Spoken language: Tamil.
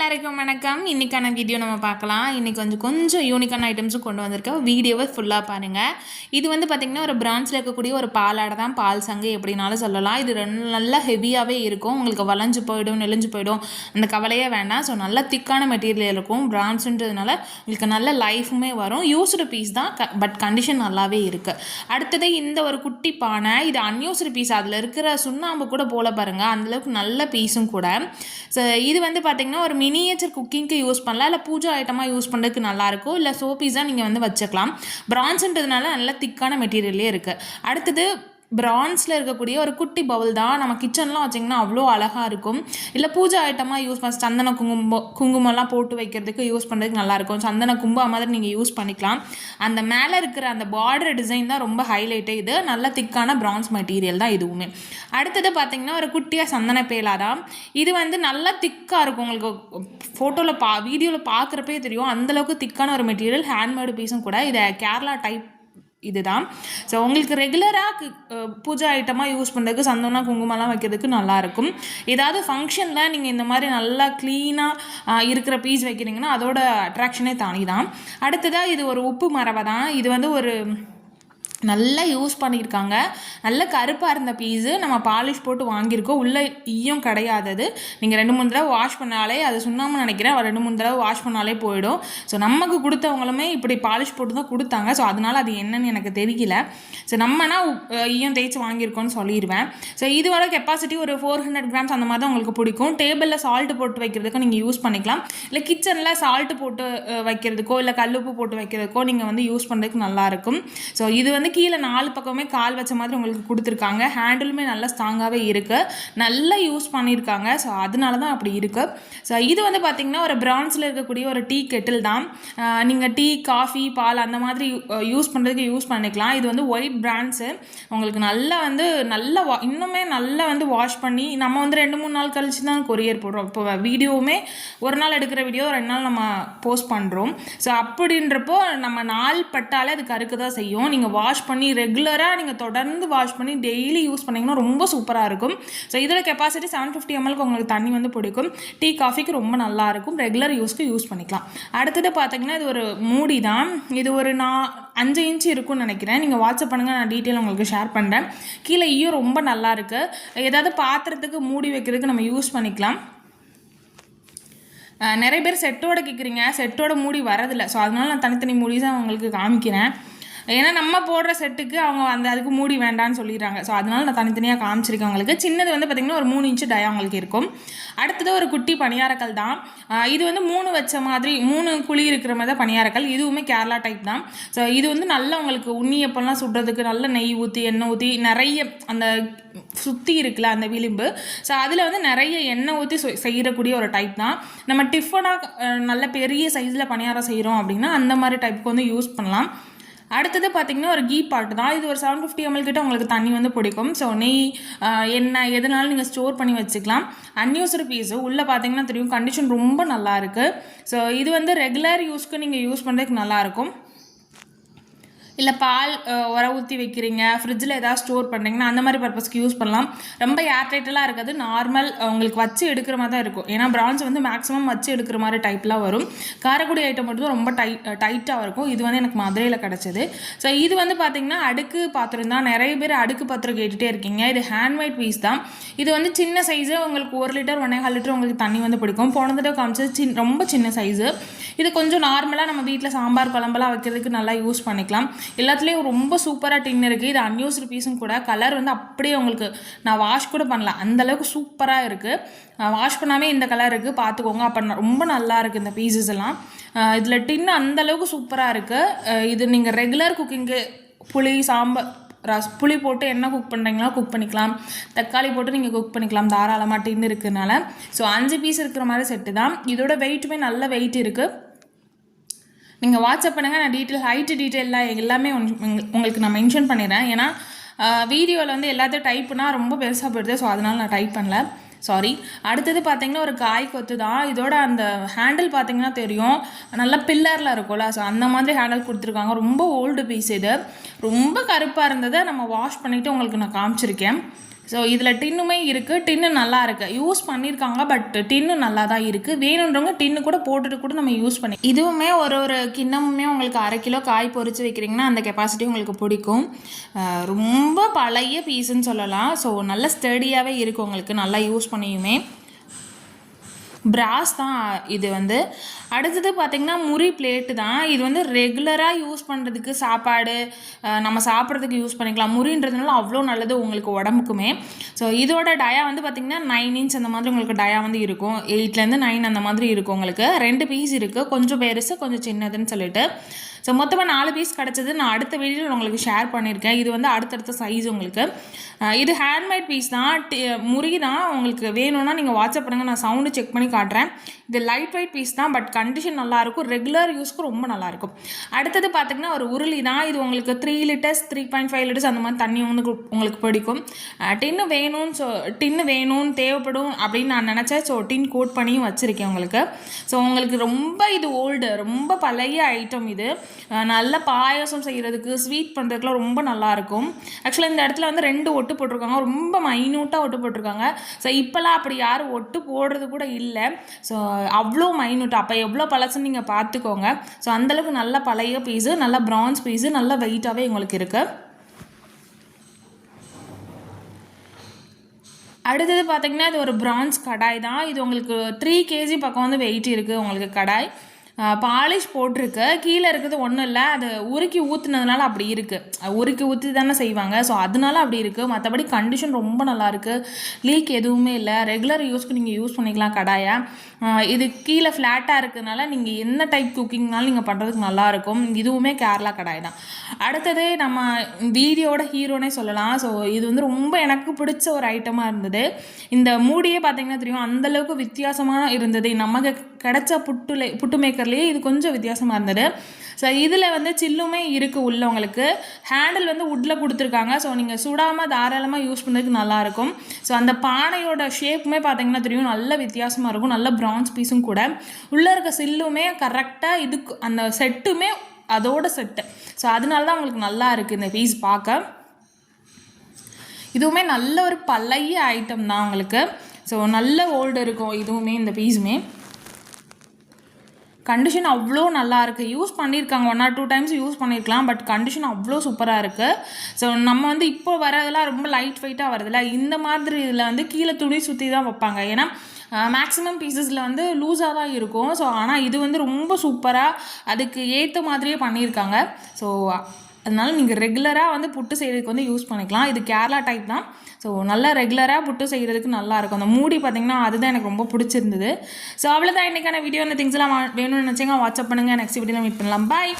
எல்லாருக்கும் வணக்கம். இன்னைக்கான வீடியோ நம்ம பார்க்கலாம். இன்றைக்கி கொஞ்சம் கொஞ்சம் யூனிக்கான ஐட்டம்ஸும் கொண்டு வந்திருக்கேன் வீடியோவை ஃபுல்லாக பாருங்கள் இது வந்து பார்த்திங்கன்னா ஒரு பிரான்ச்சில் இருக்கக்கூடிய ஒரு பாலாடை தான். பால் சங்கு எப்படினாலும் சொல்லலாம். இது ரெண்டு நல்லா ஹெவியாகவே இருக்கும். உங்களுக்கு வளைஞ்சு போயிடும் நெளிஞ்சு போயிடும். அந்த கவலையே வேண்டாம். ஸோ நல்ல திக்கான மெட்டீரியல் இருக்கும். பிரான்ஸுன்றதுனால உங்களுக்கு நல்ல லைஃபுமே வரும். யூஸ்டு பீஸ் தான். க பட் கண்டிஷன் நல்லாவே இருக்குது அடுத்தது இந்த ஒரு குட்டி பானை. இது அன்யூஸ்டு பீஸ் அதில் இருக்கிற சுண்ணாம்பு கூட போல பாருங்கள் அந்தளவுக்கு நல்ல பீஸும் கூட. ஸோ இது வந்து பார்த்திங்கன்னா ஒரு மினியேச்சர் குக்கிங்க்கு யூஸ் பண்ணலாம். இல்லை பூஜா ஐட்டமாக யூஸ் பண்ணுறதுக்கு நல்லாயிருக்கும். இல்லை சோப்பீஸாக நீங்கள் வந்து வச்சுக்கலாம். பிரான்ஸ்ன்றதுனால நல்ல திக்கான மெட்டீரியல்லே இருக்குது அடுத்தது பிரான்ஸில் இருக்கக்கூடிய ஒரு குட்டி பவுல் தான். நம்ம கிச்சன்லாம் வச்சிங்கன்னா அவ்வளோ அழகாக இருக்கும். இல்லை பூஜா ஐட்டமாக யூஸ் பண்ண சந்தன குங்குமம் குங்குமம்லாம் போட்டு வைக்கிறதுக்கு யூஸ் பண்ணுறதுக்கு நல்லாயிருக்கும் சந்தன கும்பா மாதிரி நீங்கள் யூஸ் பண்ணிக்கலாம். அந்த மேலே இருக்கிற அந்த பார்டர் டிசைன் தான் ரொம்ப ஹைலைட்டே இது. நல்ல திக்கான பிரான்ஸ் மெட்டீரியல் தான் இதுவுமே. அடுத்தது பார்த்திங்கன்னா ஒரு குட்டியாக சந்தன பேலா தான். இது வந்து நல்லா திக்காக இருக்கும். உங்களுக்கு ஃபோட்டோவில் பா வீடியோவில் பார்க்குறப்பே தெரியும். அந்தளவுக்கு திக்கான ஒரு மெட்டீரியல் ஹேண்ட்மேடு பீஸும் கூட. இதை கேரளா டைப் இதுதான். ஸோ உங்களுக்கு ரெகுலராக பூஜா ஐட்டமாக யூஸ் பண்ணுறதுக்கு சந்தனம் குங்குமம்லாம் வைக்கிறதுக்கு நல்லாயிருக்கும். ஏதாவது ஃபங்க்ஷனில் நீங்கள் இந்த மாதிரி நல்லா க்ளீனாக இருக்கிற பீஸ் வைக்கிறீங்கன்னா அதோட அட்ராக்ஷனே தானி தான் அடுத்ததாக இது ஒரு உப்பு மரவை தான் இது வந்து ஒரு நல்லா யூஸ் பண்ணியிருக்காங்க. நல்ல கருப்பாக இருந்த பீஸு நம்ம பாலிஷ் போட்டு வாங்கியிருக்கோம். உள்ளே ஈயம் கிடையாதது. நீங்கள் ரெண்டு மூணு தடவை வாஷ் பண்ணாலே அது சுண்ணாமல் நினைக்கிறேன். ரெண்டு மூணு தடவை வாஷ் பண்ணாலே போயிடும். ஸோ நமக்கு கொடுத்தவங்களுமே இப்படி பாலிஷ் போட்டு தான் கொடுத்தாங்க. ஸோ அதனால் அது என்னன்னு எனக்கு தெரியல. ஸோ நம்மனா ஈயம் தேய்ச்சி வாங்கியிருக்கோம்னு சொல்லிடுவேன். ஸோ இதோட கெப்பாசிட்டி ஒரு ஃபோர் ஹண்ட்ரட் கிராம்ஸ் அந்த மாதிரி தான் உங்களுக்கு பிடிக்கும். டேபிளில் சால்ட்டு போட்டு வைக்கிறதுக்கு நீங்கள் யூஸ் பண்ணிக்கலாம். இல்லை கிச்சனில் சால்ட்டு போட்டு வைக்கிறதுக்கோ இல்லை கல்லுப்பு போட்டு வைக்கிறதுக்கோ நீங்கள் வந்து யூஸ் பண்ணுறதுக்கு நல்லாயிருக்கும் ஸோ இது வந்து கீழே நாலு பக்கமே கால் வச்ச மாதிரி உங்களுக்கு கொடுத்துருக்காங்க. ஹேண்டிலுமே நல்லா ஸ்ட்ராங்காகவே இருக்குது நல்லா யூஸ் பண்ணியிருக்காங்க. ஸோ அதனால தான் அப்படி இருக்குது ஸோ இது வந்து பார்த்திங்கன்னா ஒரு பிரான்ஸில் இருக்கக்கூடிய ஒரு டீ கெட்டில் தான். நீங்கள் டீ காஃபி பால் அந்த மாதிரி யூஸ் பண்ணுறதுக்கு யூஸ் பண்ணிக்கலாம். இது வந்து ஒயிட் பிராண்ட்ஸு உங்களுக்கு நல்லா வந்து நல்லா வா இன்னுமே நல்லா வந்து வாஷ் பண்ணி நம்ம வந்து ரெண்டு மூணு நாள் கழிச்சு தான் கொரியர் போடுறோம். இப்போ வீடியோவுமே ஒரு நாள் எடுக்கிற வீடியோ ரெண்டு நாள் நம்ம போஸ்ட் பண்ணுறோம் ஸோ அப்படின்றப்போ நம்ம நாள் பட்டாலே அது கருக்கு தான் செய்யும். நீங்கள் வாஷ் பண்ணி ரெகுலராக நீங்கள் தொடர்ந்து வாஷ் பண்ணி டெய்லி யூஸ் பண்ணிங்கன்னா ரொம்ப சூப்பராக இருக்கும். ஸோ இதில் கெப்பாசிட்டி செவன் ஃபிஃப்டி எம்எல்க்கு உங்களுக்கு தண்ணி வந்து பிடிக்கும். டீ காஃபிக்கு ரொம்ப நல்லா இருக்கும். ரெகுலர் யூஸ்க்கு யூஸ் பண்ணிக்கலாம். அடுத்தது பார்த்தீங்கன்னா இது ஒரு மூடி தான் இது ஒரு நான் அஞ்சு இன்ச்சு இருக்கும்னு நினைக்கிறேன். நீங்கள் வாட்ஸ்அப் பண்ணுங்கள் நான் டீட்டெயில் உங்களுக்கு ஷேர் பண்ணுறேன் கீழே ஈயும் ரொம்ப நல்லா இருக்குது ஏதாவது பாத்திரத்துக்கு மூடி வைக்கிறதுக்கு நம்ம யூஸ் பண்ணிக்கலாம். நிறைய பேர் செட்டோட கேட்குறீங்க செட்டோட மூடி வரதில்லை. ஸோ அதனால நான் தனித்தனி மூடி தான் உங்களுக்கு காமிக்கிறேன். ஏன்னா நம்ம போடுற செட்டுக்கு அவங்க அந்த அதுக்கு மூடி வேண்டாம்னு சொல்லிடுறாங்க. ஸோ அதனால நான் தனித்தனியாக காமிச்சிருக்கேன் உங்களுக்கு. சின்னது வந்து பார்த்திங்கன்னா ஒரு மூணு இன்ச்சு டயா உங்களுக்கு இருக்கும். அடுத்தது ஒரு குட்டி பணியாரக்கல் தான். இது வந்து மூணு வச்ச மாதிரி மூணு குழி இருக்கிற மாதிரி தான் பணியாரக்கல். இதுவுமே கேரளா டைப் தான். ஸோ இது வந்து நல்லா உங்களுக்கு உண்ணியப்பெல்லாம் சுடுறதுக்கு நல்ல நெய் ஊற்றி எண்ணெய் ஊற்றி நிறைய அந்த சுற்றி இருக்குல்ல அந்த விளிம்பு. ஸோ அதில் வந்து நிறைய எண்ணெய் ஊற்றி செய்யக்கூடிய ஒரு டைப் தான். நம்ம டிஃபனாக நல்ல பெரிய சைஸில் பணியாரம் செய்கிறோம் அப்படின்னா அந்த மாதிரி டைப்புக்கு வந்து யூஸ் பண்ணலாம். அடுத்தது பார்த்திங்கன்னா ஒரு கீ பாட்டு தான். இது ஒரு செவன் ஃபிஃப்டி எம்எல் கிட்ட உங்களுக்கு தண்ணி வந்து பிடிக்கும். ஸோ நெய் என்ன எதுனாலும் நீங்கள் ஸ்டோர் பண்ணி வச்சுக்கலாம். அன்யூஸ்டு பீஸு உள்ளே பார்த்தீங்கன்னா தெரியும். கண்டிஷன் ரொம்ப நல்லா இருக்குது ஸோ இது வந்து ரெகுலர் யூஸ்க்கு நீங்கள் யூஸ் பண்ணுறதுக்கு நல்லாயிருக்கும் இல்லை பால் உர ஊற்றி வைக்கிறீங்க ஃப்ரிட்ஜில் ஏதாவது ஸ்டோர் பண்ணுறீங்கன்னா அந்த மாதிரி பர்பஸ்க்கு யூஸ் பண்ணலாம். ரொம்ப ஏர்டைட்டெல்லாம் இருக்காது. நார்மல் உங்களுக்கு வச்சு எடுக்கிற மாதிரி தான் இருக்கும். ஏன்னா பிரான்ஸ் வந்து மேக்ஸிமம் வச்சு எடுக்கிற மாதிரி டைப்லாம் வரும். காரக்குடி ஐட்டம் மட்டும் ரொம்ப டை டைட்டாக இருக்கும். இது வந்து எனக்கு மதுரையில் கிடச்சிது. ஸோ இது வந்து பார்த்திங்கன்னா அடுக்கு பாத்திரம் தான். நிறைய பேர் அடுக்கு பாத்திரம் கேட்டுகிட்டே இருக்கீங்க. இது ஹேண்ட்மேட் பீஸ் தான். இது வந்து சின்ன சைஸு உங்களுக்கு ஒரு லிட்டர் ஒன்றே கால் லிட்டர் உங்களுக்கு தண்ணி வந்து பிடிக்கும். போன தடவை காமிச்சது சின் ரொம்ப சின்ன சைஸு இது கொஞ்சம் நார்மலாக நம்ம வீட்டில் சாம்பார் குழம்பெல்லாம் வைக்கிறதுக்கு நல்லா யூஸ் பண்ணிக்கலாம். எல்லாத்துலேயும் ரொம்ப சூப்பராக டின் இருக்குது இது அன்யூஸ்டு பீஸும் கூட. கலர் வந்து அப்படியே உங்களுக்கு நான் வாஷ் கூட பண்ணல. அந்த அளவுக்கு சூப்பராக இருக்குது வாஷ் பண்ணாமே இந்த கலர் இருக்குது பார்த்துக்கோங்க அப்போ ரொம்ப நல்லா இருக்குது இந்த பீசஸ் எல்லாம். இதில் டின் அந்த அளவுக்கு சூப்பராக இருக்குது இது நீங்கள் ரெகுலர் குக்கிங்கு புளி சாம்பார் ரஸ் புளி போட்டு என்ன குக் பண்ணுறீங்களோ குக் பண்ணிக்கலாம். தக்காளி போட்டு நீங்கள் குக் பண்ணிக்கலாம். தாராளமாக டின் இருக்கிறதுனால ஸோ அஞ்சு பீஸ் இருக்கிற மாதிரி செட்டு தான். இதோட வெயிட்டுமே நல்ல வெயிட் இருக்குது நீங்கள் வாட்ஸ்அப் பண்ணுங்கள் நான் டீட்டெயில் ஹைட்டு டீட்டெயிலாக எல்லாமே உங்களுக்கு நான் மென்ஷன் பண்ணிடுறேன். ஏன்னா வீடியோவில் வந்து எல்லாத்தையும் டைப்புனா ரொம்ப பெருசாக போயிடுது. ஸோ அதனால் நான் டைப் பண்ணல. சாரி அடுத்தது பார்த்தீங்கன்னா ஒரு காய் கொத்து தான். இதோட அந்த ஹேண்டில் பார்த்தீங்கன்னா தெரியும். நல்லா பில்லரில் இருக்கும்ல. ஸோ அந்த மாதிரி ஹேண்டில் கொடுத்துருக்காங்க. ரொம்ப ஓல்டு பீஸ் இது. ரொம்ப கருப்பாக இருந்ததை நம்ம வாஷ் பண்ணிவிட்டு உங்களுக்கு நான் காமிச்சிருக்கேன். ஸோ இதில் டின்னுமே இருக்குது டின்னு நல்லா இருக்குது யூஸ் பண்ணியிருக்காங்க பட் டின்னு நல்லா தான் இருக்குது வேணுன்றவங்க டின்னு கூட போட்டுட்டு கூட நம்ம யூஸ் பண்ணி இதுவுமே ஒரு ஒரு கிண்ணமுமே உங்களுக்கு அரை கிலோ காய் பொறிச்சு வைக்கிறீங்கன்னா அந்த கெப்பாசிட்டி உங்களுக்கு பிடிக்கும். ரொம்ப பழைய பீஸுன்னு சொல்லலாம். ஸோ நல்ல ஸ்டடியாகவே இருக்கும் உங்களுக்கு. நல்லா யூஸ் பண்ணியுமே. பிராஸ் தான் இது வந்து. அடுத்தது பார்த்திங்கன்னா முறி பிளேட்டு தான். இது வந்து ரெகுலராக யூஸ் பண்ணுறதுக்கு சாப்பாடு நம்ம சாப்பிட்றதுக்கு யூஸ் பண்ணிக்கலாம். முறின்றதுனால அவ்வளோ நல்லது உங்களுக்கு உடம்புக்குமே. ஸோ இதோட டயா வந்து பார்த்திங்கன்னா நைன் இன்ச் அந்த மாதிரி உங்களுக்கு டயா வந்து இருக்கும். எயிட்லேருந்து நைன் அந்த மாதிரி இருக்கும் உங்களுக்கு. ரெண்டு பீஸ் இருக்குது கொஞ்சம் பெருசு கொஞ்சம் சின்னதுன்னு சொல்லிட்டு. ஸோ மொத்தமாக நாலு பீஸ் கிடச்சது. நான் அடுத்த வீடியோவில் உங்களுக்கு ஷேர் பண்ணியிருக்கேன் இது வந்து அடுத்தடுத்த சைஸ் உங்களுக்கு. இது ஹேண்ட்மேட் பீஸ் தான். டி- முறி தான். உங்களுக்கு வேணும்னா நீங்கள் வாட்ஸ்அப் பண்ணுங்கள் நான் சவுண்டு செக் பண்ணி காட்டுறேன். இது லைட் வெயிட் பீஸ் தான். பட் கண்டிஷன் நல்லாயிருக்கும் ரெகுலர் யூஸ்க்கு ரொம்ப நல்லாயிருக்கும் அடுத்தது பார்த்திங்கன்னா ஒரு உருளி தான் இது உங்களுக்கு three litres three point five litres அந்த மாதிரி தண்ணி வந்து உங்களுக்கு பிடிக்கும். டின்னு வேணும்னு ஸோ டின்னு வேணும்னு தேவைப்படும் அப்படின்னு நான் நினச்சேன் ஸோ டின் கோட் பண்ணியும் வச்சுருக்கேன் உங்களுக்கு. ஸோ உங்களுக்கு ரொம்ப இது ஓல்டு ரொம்ப பழைய ஐட்டம் இது. நல்ல பாயாசம் செய்கிறதுக்கு ஸ்வீட் பண்ணுறதுக்குலாம் ரொம்ப நல்லாயிருக்கும் ஆக்சுவலாக இந்த இடத்துல வந்து ரெண்டு ஒட்டு போட்டிருக்காங்க. ரொம்ப மைன்யூட்டாக ஒட்டு போட்டிருக்காங்க. ஸோ இப்போல்லாம் அப்படி யாரும் ஒட்டு போடுறது கூட இல்லை. ஸோ அவ்வளோ மைன்யூட் அப்போ எவ்வளோ பழசுன்னு நீங்கள் பார்த்துக்கோங்க. ஸோ அந்தளவுக்கு நல்ல பழைய பீஸு நல்ல ப்ரான்ஸ் பீஸு நல்ல வெயிட்டாகவே உங்களுக்கு இருக்குது அடுத்தது பார்த்தீங்கன்னா இது ஒரு பிரான்ஸ் கடாய் தான். இது உங்களுக்கு த்ரீ கேஜி பக்கம் வந்து வெயிட் இருக்குது உங்களுக்கு கடாய். பாலிஷ் போட்டிருக்கு. கீழே இருக்கிறது ஒன்றும் இல்லை. அது உருக்கி ஊற்றுனதுனால அப்படி இருக்குது உருக்கி ஊற்றி தானே செய்வாங்க. ஸோ அதனால அப்படி இருக்குது மற்றபடி கண்டிஷன் ரொம்ப நல்லாயிருக்கு லீக் எதுவுமே இல்லை. ரெகுலர் யூஸ்க்கு நீங்கள் யூஸ் பண்ணிக்கலாம் கடாயை. இது கீழே ஃப்ளாட்டாக இருக்கிறதுனால நீங்கள் என்ன டைப் குக்கிங்னாலும் நீங்கள் பண்ணுறதுக்கு நல்லாயிருக்கும் இதுவுமே கேரளா கடாய் தான். அடுத்தது நம்ம வீடியோட ஹீரோனே சொல்லலாம். ஸோ இது வந்து ரொம்ப எனக்கு பிடிச்ச ஒரு ஐட்டமாக இருந்தது. இந்த மூடியே பார்த்தீங்கன்னா தெரியும். அந்தளவுக்கு வித்தியாசமாக இருந்தது. நமக்கு கிடச்ச புட்டுலே புட்டு மேக்கர்லேயே இது கொஞ்சம் வித்தியாசமாக இருந்தது. ஸோ இதில் வந்து சில்லுமே இருக்குது உள்ளவங்களுக்கு. ஹேண்டில் வந்து உட்டில் கொடுத்துருக்காங்க. ஸோ நீங்கள் சுடாமல் தாராளமாக யூஸ் பண்ணுறதுக்கு நல்லாயிருக்கும். ஸோ அந்த பானையோட ஷேப்புமே பார்த்தீங்கன்னா தெரியும். நல்ல வித்தியாசமாக இருக்கும். நல்ல ப்ரான்ஸ் பீஸும் கூட. உள்ளே இருக்க சில்லுமே கரெக்டாக இதுக்கு அந்த செட்டுமே அதோட செட்டு ஸோ அதனால தான் உங்களுக்கு நல்லா இருக்குது இந்த பீஸ் பார்க்க. இதுவுமே நல்ல ஒரு பழைய ஐட்டம் தான் உங்களுக்கு. ஸோ நல்ல ஓல்டு இருக்கும் இதுவுமே இந்த பீஸுமே கண்டிஷன் அவ்வளோ நல்லா இருக்குது யூஸ் பண்ணியிருக்காங்க. One or two times use பண்ணியிருக்கலாம். பட் கண்டிஷன் அவ்வளோ சூப்பராக இருக்குது ஸோ நம்ம வந்து இப்போ வரதெல்லாம் ரொம்ப லைட் வெயிட்டாக வருதுல்ல இந்த மாதிரி இதில் வந்து கீழே துணி சுற்றி தான் வைப்பாங்க. ஏன்னா மேக்ஸிமம் பீசஸில் வந்து லூஸாக தான் இருக்கும். ஸோ ஆனால் இது வந்து ரொம்ப சூப்பராக அதுக்கு ஏற்ற மாதிரியே பண்ணியிருக்காங்க. ஸோ அதனால நீங்கள் ரெகுலராக வந்து புட்டு செய்கிறதுக்கு வந்து யூஸ் பண்ணிக்கலாம். இது கேரளா டைப் தான். ஸோ நல்லா ரெகுலராக புட்டு செய்கிறதுக்கு நல்லாயிருக்கும் அந்த மூடி பார்த்தீங்கன்னா அதுதான் எனக்கு ரொம்ப பிடிச்சிருந்தது. ஸோ அவ்வளோதான் இன்றைக்கான வீடியோ இந்த திங்ஸ்லாம் வேணும்னு நினச்சிங்க வாட்ஸ்அப் பண்ணுங்கள் நெக்ஸ்ட் வீடியோ மீட் பண்ணலாம். பாய்